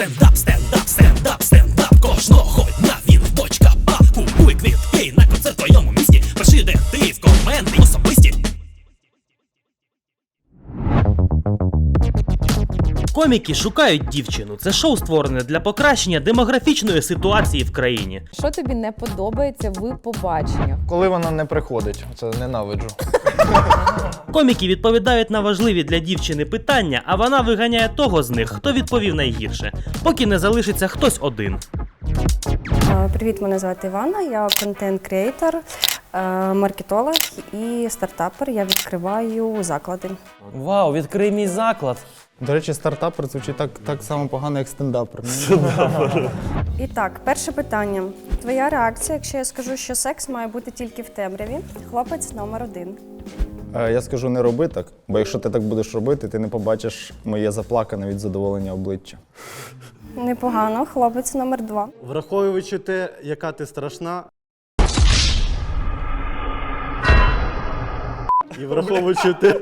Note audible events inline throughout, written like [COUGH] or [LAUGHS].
Стендап, стендап, стендап, стендап. Кожного дня він в бабку, квітки на концерт твоєму місті. Пиши, де ти в коменти особисті Коміки шукають дівчину. Це шоу створене для покращення демографічної ситуації в країні. Що тобі не подобається в побаченнях? Коли вона не приходить, це ненавиджу. Коміки відповідають на важливі для дівчини питання, а вона виганяє того з них, хто відповів найгірше, поки не залишиться хтось один. Е, Привіт, мене звати Івана. Я контент-креатор, е, маркетолог і стартапер. Я відкриваю заклади. Вау, відкрий мій заклад. До речі, стартапер звучить так, так само погано, як стендапер. І так, перше питання. Твоя реакція, якщо я скажу, що секс має бути тільки в темряві? Хлопець номер один. Е, Я скажу, не роби так, бо якщо ти так будеш робити, ти не побачиш моє заплакане від задоволення обличчя. Непогано. Хлопець номер два. Враховуючи те, яка ти страшна. І враховуючи те,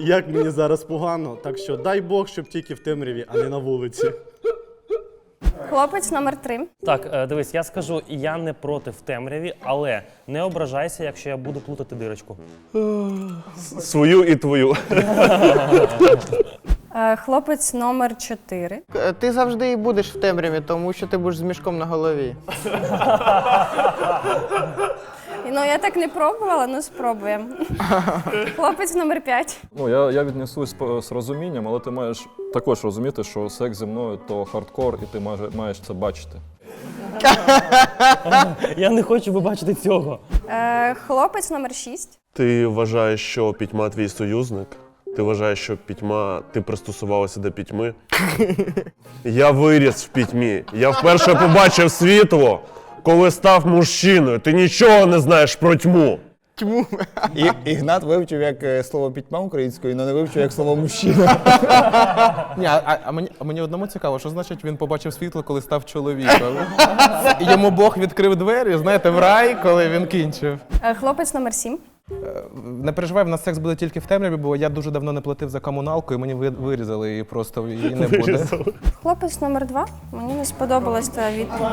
як мені зараз погано, так що дай Бог, щоб тільки в темряві, а не на вулиці. Хлопець номер три. Так, е, дивись, я скажу, я не проти в темряві, але не ображайся, якщо я буду плутати дирочку. Свою і твою. Е, Хлопець номер чотири. Е, Ти завжди і будеш в темряві, тому що ти будеш з мішком на голові. Ну я так не пробувала, ну спробуємо. [LAUGHS] Хлопець номер п'ять. Ну, я, я віднесусь по- з розумінням, але ти маєш також розуміти, що секс зі мною то хардкор, і ти маєш, маєш це бачити. [LAUGHS] Я не хочу побачити цього. Е, Хлопець номер шість. Ти вважаєш, що пітьма твій союзник? Ти вважаєш, що пітьма, ти пристосувалася до пітьми? [LAUGHS] Я виріс в пітьмі. Я вперше побачив світло, коли став мужчиною. Ти нічого не знаєш про тьму. Тьму. І, Ігнат вивчив як е, слово пітьма українською, але не вивчив як слово мужчина. [LAUGHS] Ні, а, а, мені, а мені одному цікаво, що значить він побачив світло, коли став чоловіком. Йому Бог відкрив двері, знаєте, в рай, коли він кінчив. Е, Хлопець номер сім. Не переживай, в нас секс буде тільки в темряві, бо я дуже давно не платив за комуналку, і мені ви- вирізали її просто її не буде. Хлопець номер два. Мені не сподобалась твоя відповідь.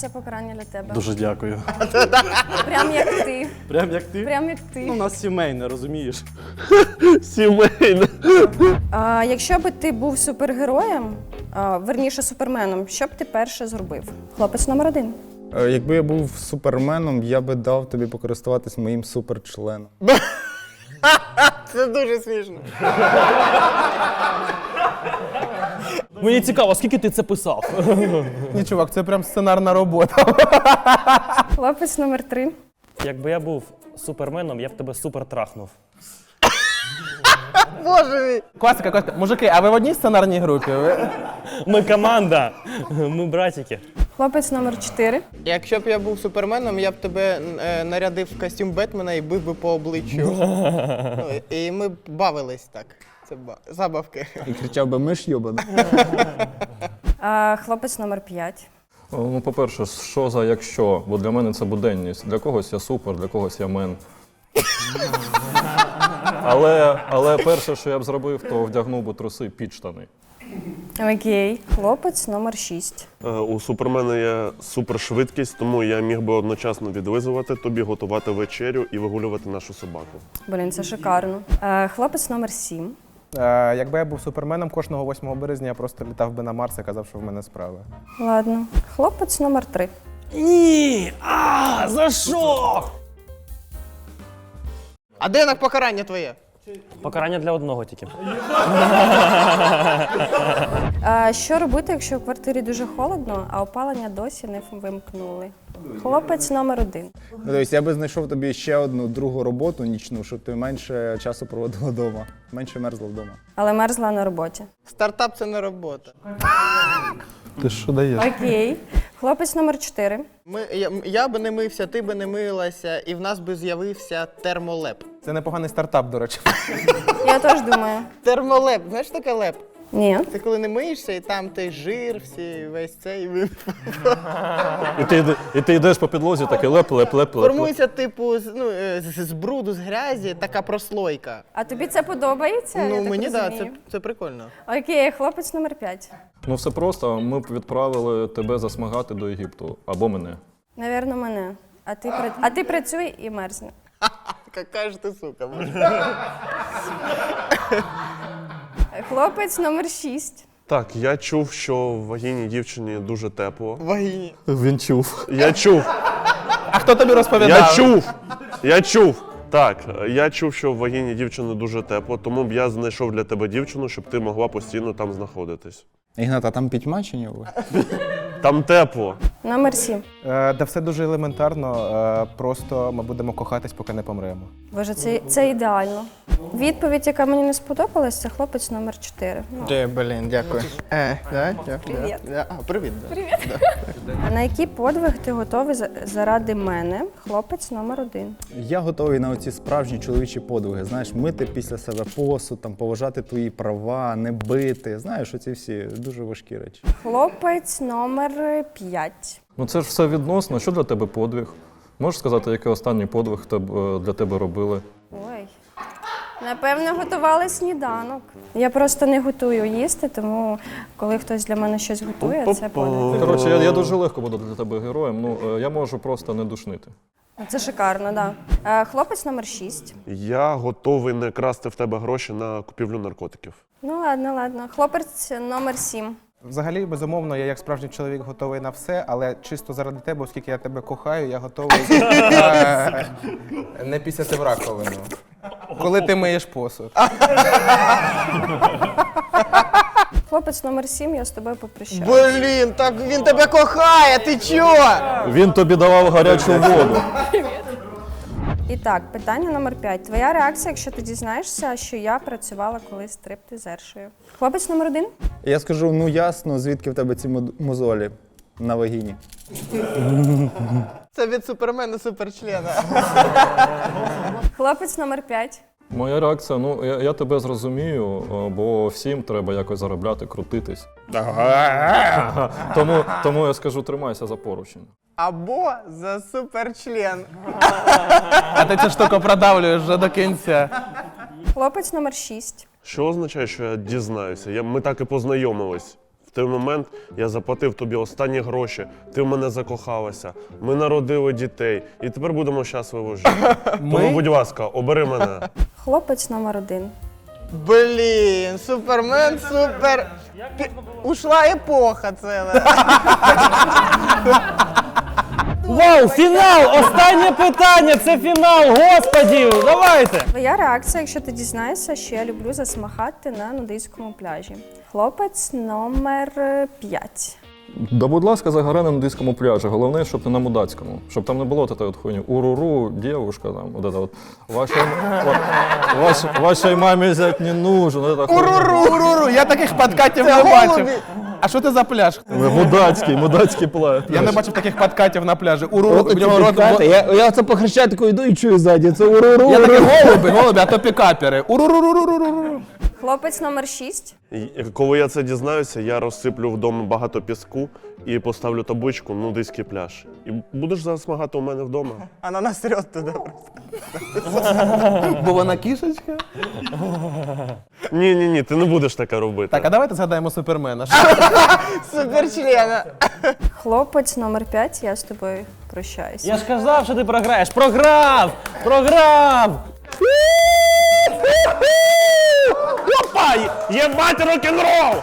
Це покарання для тебе. Дуже дякую. [LAUGHS] Прям як ти. Прям як ти. Прям як Ну, у нас сімейне, розумієш? [LAUGHS] Сімейне. А, якщо би ти був супергероєм, а, верніше суперменом, що б ти перше зробив? Хлопець номер один. Е, Якби я був суперменом, я би дав тобі покористуватись моїм суперчленом. [LAUGHS] Це дуже смішно. Мені цікаво, скільки ти це писав? [LAUGHS] Ні, чувак, це прям сценарна робота. Хлопець номер три. Якби я був суперменом, я б тебе супер трахнув. [LAUGHS] Боже мій! Класика, класика. Мужики, а ви в одній сценарній групі? Ви- Ми команда, ми братики. Хлопець номер чотири. Якщо б я був суперменом, я б тебе е, нарядив в костюм Бетмена і бив би по обличчю. [LAUGHS] ну, і ми б бавились так. Це забавки. І кричав би миш йобана. Хлопець номер 5. Ну, по-перше, що за якщо? Бо для мене це буденність. Для когось я супер, для когось я мен. Але, але перше, що я б зробив, то вдягнув би труси під штани. Окей. Хлопець номер 6. Е, у супермена є супершвидкість, тому я міг би одночасно відлизувати тобі, готувати вечерю і вигулювати нашу собаку. Блін, це шикарно. Е, хлопець номер 7. Якби я був суперменом, кожного 8 березня я просто літав би на Марс і казав, що в мене справи. Ладно. Хлопець номер три. Ні! А, за що? А де на покарання твоє? Покарання для одного тільки. А, що робити, якщо в квартирі дуже холодно, а опалення досі не вимкнули? Хлопець номер один. Ну, Тобто я би знайшов тобі ще одну другу роботу нічну, щоб ти менше часу проводила вдома, менше мерзла вдома. Але мерзла на роботі. Стартап це не робота. Ти що даєш? Окей. Хлопець номер чотири. Ми, я, я би не мився, ти би не милася, і в нас би з'явився термолеп. Це непоганий стартап, до речі. Я теж думаю. Термолеп, знаєш таке леп? Ні. Це коли не миєшся, і там той жир, всі, весь цей. він І ти, йде- і ти йдеш по підлозі, такий леп, леп, леп, леп. Формується, типу, з, ну, е, з, з бруду, з грязі, така прослойка. А тобі це подобається? ну, Я так мені так, да, це, розумію. це прикольно. Окей, хлопець номер 5. Ну все просто, ми б відправили тебе засмагати до Єгипту або мене. Навірно, мене. А ти, пра- а ти працюй і мерзне. [LAUGHS] Яка ж ти сука. Хлопець номер 6. Так, я чув, що в вагіні дівчині дуже тепло. Вагіні. Він чув. Я чув, А хто тобі розповідав? я чув, я чув. Так, я чув, що в вагіні дівчини дуже тепло, тому б я знайшов для тебе дівчину, щоб ти могла постійно там знаходитись. Ігнат, а там пітьма чи ні? Там тепло. Номер 7. Е, да все дуже елементарно. Е, просто ми будемо кохатись, поки не помремо. Боже, це, це ідеально. Відповідь, яка мені не сподобалась, це хлопець номер 4. Ну, Де, блін, дякую. Е, да, дякую. Привіт. Да. А, привіт. Да. а на який подвиг ти готовий за- заради мене? Хлопець номер 1. Я готовий на оці справжні чоловічі подвиги. Знаєш, мити після себе посуд, там поважати твої права, не бити. Знаєш, оці всі дуже важкі речі. Хлопець номер 5. Ну це ж все відносно. Що для тебе подвиг? Можеш сказати, який останній подвиг е, для тебе робили? Ой. Напевно, готували сніданок. Я просто не готую їсти, тому коли хтось для мене щось готує, це подвиг. Коротше, я, я дуже легко буду для тебе героєм. Ну е, я можу просто не душнити. Це шикарно, так. Да. Е, Хлопець номер 6. Я готовий не красти в тебе гроші на купівлю наркотиків. Ну ладно, ладно. Хлопець номер 7. Взагалі, безумовно, я як справжній чоловік готовий на все, але чисто заради тебе, оскільки я тебе кохаю, я готовий е, не пісяти в раковину. Коли ти миєш посуд. Хлопець номер 7, я з тобою попрощаюсь. Блін, так він тебе кохає, ти чого? Він тобі давав гарячу воду. І так, питання номер 5. Твоя реакція, якщо ти дізнаєшся, що я працювала колись стриптизершею. Хлопець номер 1. Я скажу, ну ясно, звідки в тебе ці мозолі на вагіні. Це від супермена суперчлена. Хлопець номер 5. Моя реакція, ну я, я тебе зрозумію, бо всім треба якось заробляти, крутитись. тому, тому я скажу, тримайся за поручень. Або за суперчлен. А ти цю штуку продавлюєш вже до кінця. Хлопець номер 6. Що означає, що я дізнаюся? Я, ми так і познайомились. В той момент я заплатив тобі останні гроші, ти в мене закохалася, ми народили дітей, і тепер будемо щасливо жити. Тому, будь ласка, обери мене. Хлопець номер 1. Блін, супермен, супер. Пі- Ушла епоха ціла. [LAUGHS] Вау, фінал! Останнє питання! Це фінал! Господі! Давайте! Твоя реакція, якщо ти дізнаєшся, що я люблю засмахати на нудистському пляжі. Хлопець номер 5. Да, будь ласка, загорай на нудистському пляжі. Головне, щоб не на мудацькому. Щоб там не було от от хуйні. Уруру, дівушка там, от это от. Вашій, ва- ваш, вашій мамі зять не нужен. от это хуйня. Уруру, уруру, я таких подкатів не бачив. А що ти за пляж? Мудацький, мудацький пляж. Я не бачив таких подкатів на пляжі. Уруру, в нього рот. Я, я це по хрещатику йду і чую ззаді. Це уруру. Я такі голуби, голуби, а то пікапери. Уруруруруруру. Хлопець номер 6. Коли я це дізнаюся, я розсиплю вдома багато піску і поставлю табличку нудиський пляж. І будеш засмагати у мене вдома. [LAUGHS] А на нас рот туди. Бо вона кішечка. Ні, ні, ні, ти не будеш таке робити. Так, а давайте згадаємо супермена. Суперчлена. Хлопець номер 5, я з тобою прощаюся. Я ж казав, що ти програєш. Програв! Програв! Опа! Єбать рок-н-рол!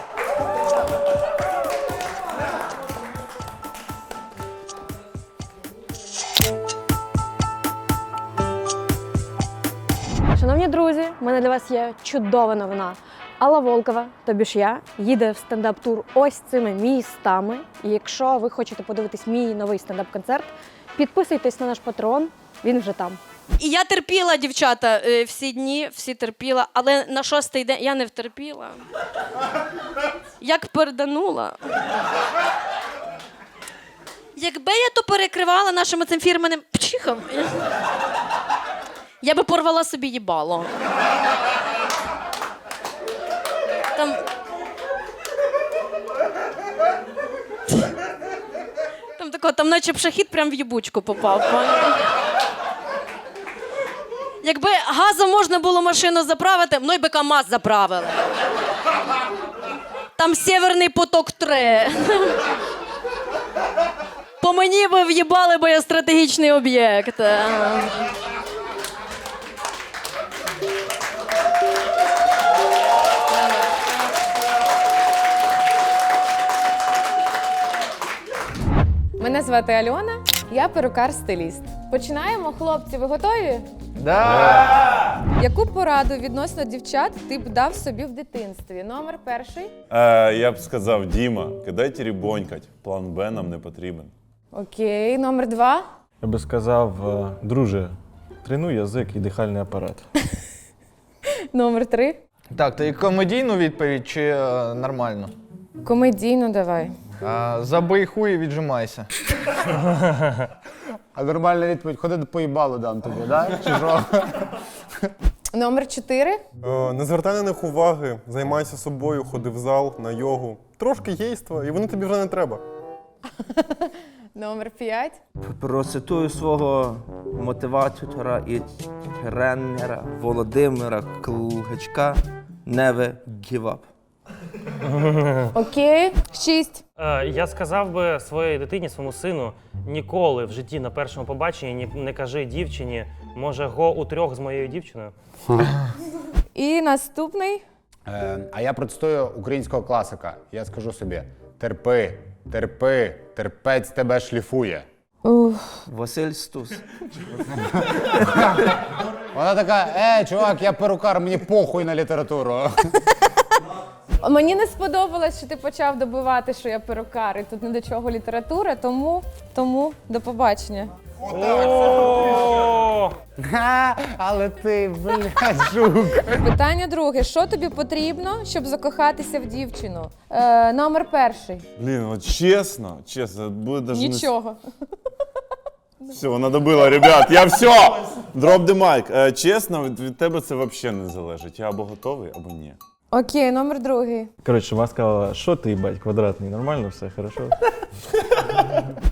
Шановні друзі, в мене для вас є чудова новина. Алла Волкова, тобі ж я, їде в стендап-тур ось цими містами. І якщо ви хочете подивитись мій новий стендап-концерт, підписуйтесь на наш патрон, він вже там. І я терпіла, дівчата, е, всі дні, всі терпіла, але на шостий день я не втерпіла. Як перданула. Якби я то перекривала нашим цим фірменним пчихом, я- би порвала собі їбало. Там... Там тако, там наче б прям в їбучку попав. пам'ятаєш? Якби газом можна було машину заправити, мною би КАМАЗ заправили. Там Сєвєрний поток 3. По мені би в'їбали, бо я стратегічний об'єкт. Мене звати Альона, я перукар-стиліст. Починаємо, хлопці, ви готові? Да. Яку пораду відносно дівчат ти б дав собі в дитинстві? Номер перший. Е, я б сказав, Діма, кидайте рібонькать. План Б нам не потрібен. Окей, номер два. Я би сказав, е, друже, тренуй язик і дихальний апарат. [LAUGHS] Номер три. Так, то комедійну відповідь чи е, нормально? Комедійно давай. А, забий хуй і віджимайся. [LAUGHS] А нормальна відповідь, ходи поїбалу дам тобі, да? Чи що? [LAUGHS] Номер чотири. Е, Не звертай на них уваги, займайся собою, ходи в зал, на йогу. Трошки єйства, і вони тобі вже не треба. [LAUGHS] Номер п'ять. Процитую свого мотиватора і тренера Володимира Клугачка Never give up. [LAUGHS] Окей. Шість. Е, я сказав би своїй дитині, своєму сину, ніколи в житті на першому побаченні ні- не кажи дівчині, може, го у трьох з моєю дівчиною. [LAUGHS] І наступний. Е, а я процитую українського класика. Я скажу собі: терпи, терпи, терпець тебе шліфує. Василь Стус. Вона така, е, чувак, я перукар, мені похуй на літературу. [LAUGHS] Мені не сподобалось, що ти почав добивати, що я перукар, і тут не до чого література, тому, тому до побачення. Але ти, блядь, жук. Питання друге: що тобі потрібно, щоб закохатися в дівчину? Е, номер перший. Блін, от чесно, чесно, буде даже Нічого. не... Все, вона добила, ребят, я все! Дроп the mic. Е, чесно, від, від тебе це взагалі не залежить. Я або готовий, або ні. Окей, номер другий. Коротше, вона сказала, що ти, бать, квадратний, нормально, все хорошо.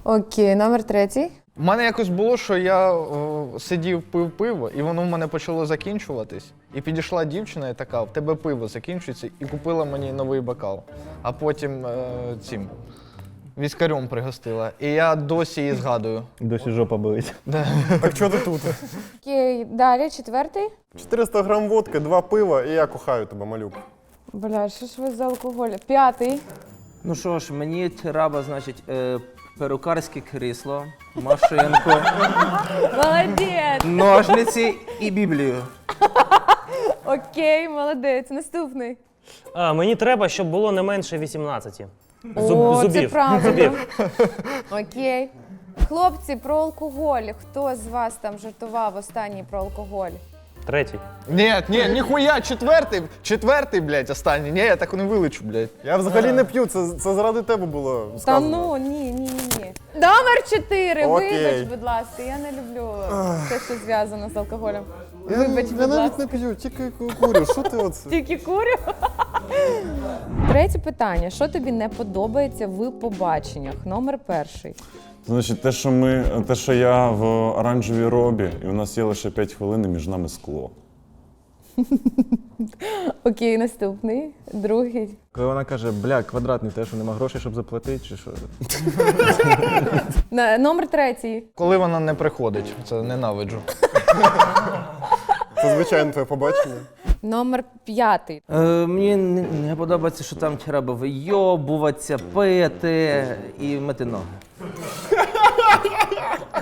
Окей, номер третій. У мене якось було, що я о, сидів, пив пиво, і воно в мене почало закінчуватись. І підійшла дівчина і така: в тебе пиво закінчується, і купила мені новий бокал. А потім е, цим віскарем пригостила. І я досі її згадую. Досі жопа болить. Так чого ти тут? Окей, далі, четвертий. 400 грам водки, два пива, і я кохаю тебе, малюк. Бля, що ж ви за алкоголь? П'ятий. Ну що ж, мені треба, значить, е, перукарське крісло, машинку, [LAUGHS] Молодець. ножниці і Біблію. Окей, молодець. Наступний. А, мені треба, щоб було не менше 18. О, це зубів. правильно. зубів. [LAUGHS] Окей. Хлопці, про алкоголь. Хто з вас там жартував останній про алкоголь? Третій. Ні, ні, ніхуя, четвертий, четвертий, блядь, останній. Ні, я так не вилечу, блядь. Я взагалі не п'ю, це, це заради тебе було Та сказано. ну, ні, ні, ні, ні. Номер чотири. Окей. Вибач, будь ласка, я не люблю те, що зв'язано з алкоголем. Я, Вибач, я будь навіть ласка. не п'ю, тільки курю. Що ти оце? Тільки курю. [LAUGHS] Третє питання: що тобі не подобається в побаченнях? Номер перший. Значить, те, що ми, те, що я в оранжевій робі, і у нас є лише 5 хвилин, і між нами скло. [LAUGHS] Окей, наступний. Другий. Коли вона каже, бля, квадратний, те, що нема грошей, щоб заплатити, чи що? На- Номер третій. Коли вона не приходить, це ненавиджу. [LAUGHS] Це звичайно твоє побачення. Номер п'ятий. Е, мені не, не подобається, що там треба вийобуватися, пити і мити ноги.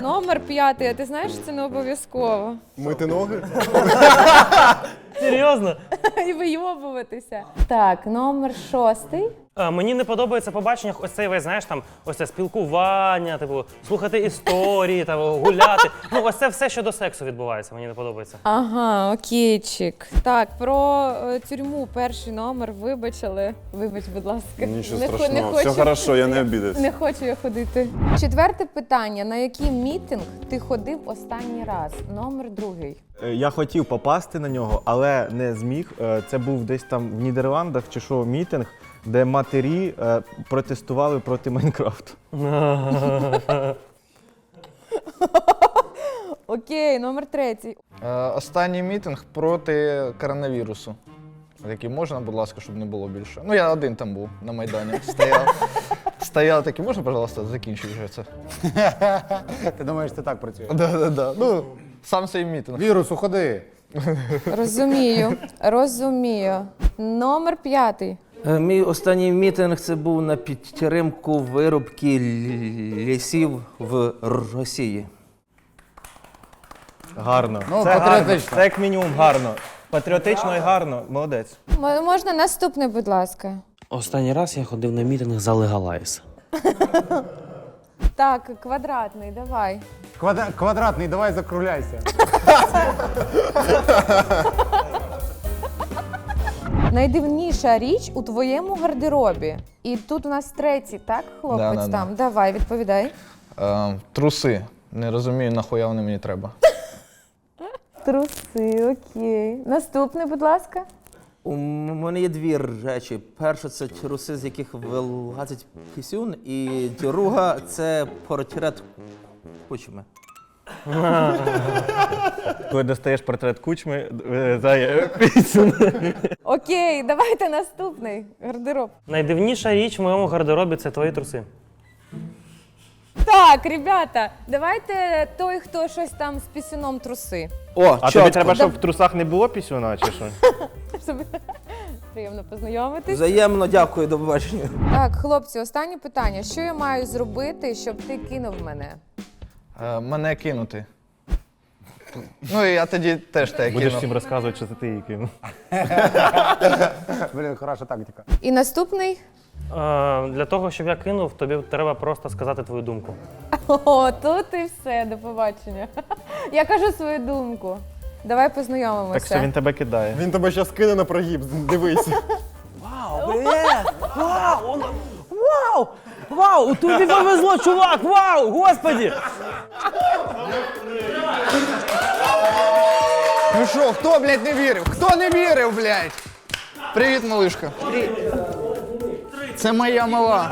Номер п'ятий. А ти знаєш, що це не обов'язково. Мити ноги? [LAUGHS] Серйозно? [LAUGHS] І вийобуватися. Так, номер шостий. Мені не подобається в побаченнях ось цей весь, знаєш, там ось це спілкування, типу, слухати історії, там, гуляти. [LAUGHS] Ну, ось це все, що до сексу відбувається, мені не подобається. Ага, окейчик. Так, про е, тюрму перший номер, вибач, але вибач, будь ласка. Нічого Не хо- страшного. не хочу- Все хорошо, я не обідався. Не хочу я ходити. Четверте питання: на який мітинг ти ходив останній раз? Номер другий. Е, Я хотів попасти на нього, але не зміг. Е, Це був десь там в Нідерландах чи що мітинг, де матері е, протестували проти Майнкрафту. [LAUGHS] Окей, номер третій. Останній мітинг проти коронавірусу. Такий, можна, будь ласка, щоб не було більше. Ну, я один там був на Майдані. [LAUGHS] Стояв. Стояв такий, можна, пожалуйста, закінчити вже це? [LAUGHS] Ти думаєш, це так працює? Да, да, да. Ну, сам цей мітинг. Вірус, уходи. Розумію, розумію. Номер п'ятий. Е, Мій останній мітинг це був на підтримку вирубки лі- лісів в Росії. Гарно. Ну, це гарно. патріотично. Це як мінімум гарно. Патріотично і гарно. Молодець. М- Можна наступний, будь ласка. Останній раз я ходив на мітинг за легалайз. [LAUGHS] Так, квадратний, давай. Квадра- квадратний, давай закругляйся. Найдивніша річ у твоєму гардеробі. І тут у нас третій, так, хлопець Да, да, да. там. Давай, відповідай. Е, труси. Не розумію, нахуя вони мені треба. Труси, окей. Наступний, будь ласка. У мене є дві речі. Перша це труси, з яких вилазить пісюн, і друга це портрет кучми. [LAUGHS] Коли достаєш портрет кучми, е, зає пісню. [LAUGHS] Окей, давайте наступний гардероб. Найдивніша річ в моєму гардеробі це твої труси. Так, ребята, давайте той, хто щось там з пісюном труси. О, А тобі треба, щоб в трусах не було пісюна, чи що? [LAUGHS] Щоб приємно познайомитись. Взаємно дякую, до побачення. Так, хлопці, останнє питання. Що я маю зробити, щоб ти кинув мене? Е, мене кинути. Ну, і я тоді теж тебе Будеш всім розказувати, що це ти її кинув. Блін, хороша тактика. І наступний. Е, для того, щоб я кинув, тобі треба просто сказати твою думку. О, тут і все, до побачення. Я кажу свою думку. Давай познайомимося. Так що він тебе кидає. Він тебе зараз кине на прогиб, дивись. Вау, привіт! Вау! он- Вау! Вау! Тобі повезло, чувак! Вау! Господі! Ну що, хто, блядь, не вірив? Хто не вірив, блядь? Привіт, малишка. Це моя мала.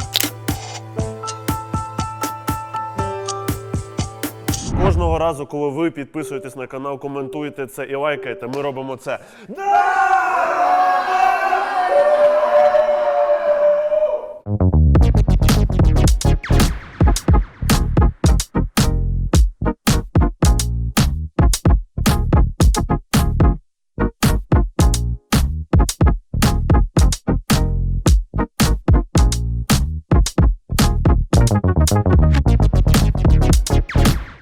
Кожного разу, коли ви підписуєтесь на канал, коментуєте це і лайкаєте, ми робимо це. Да!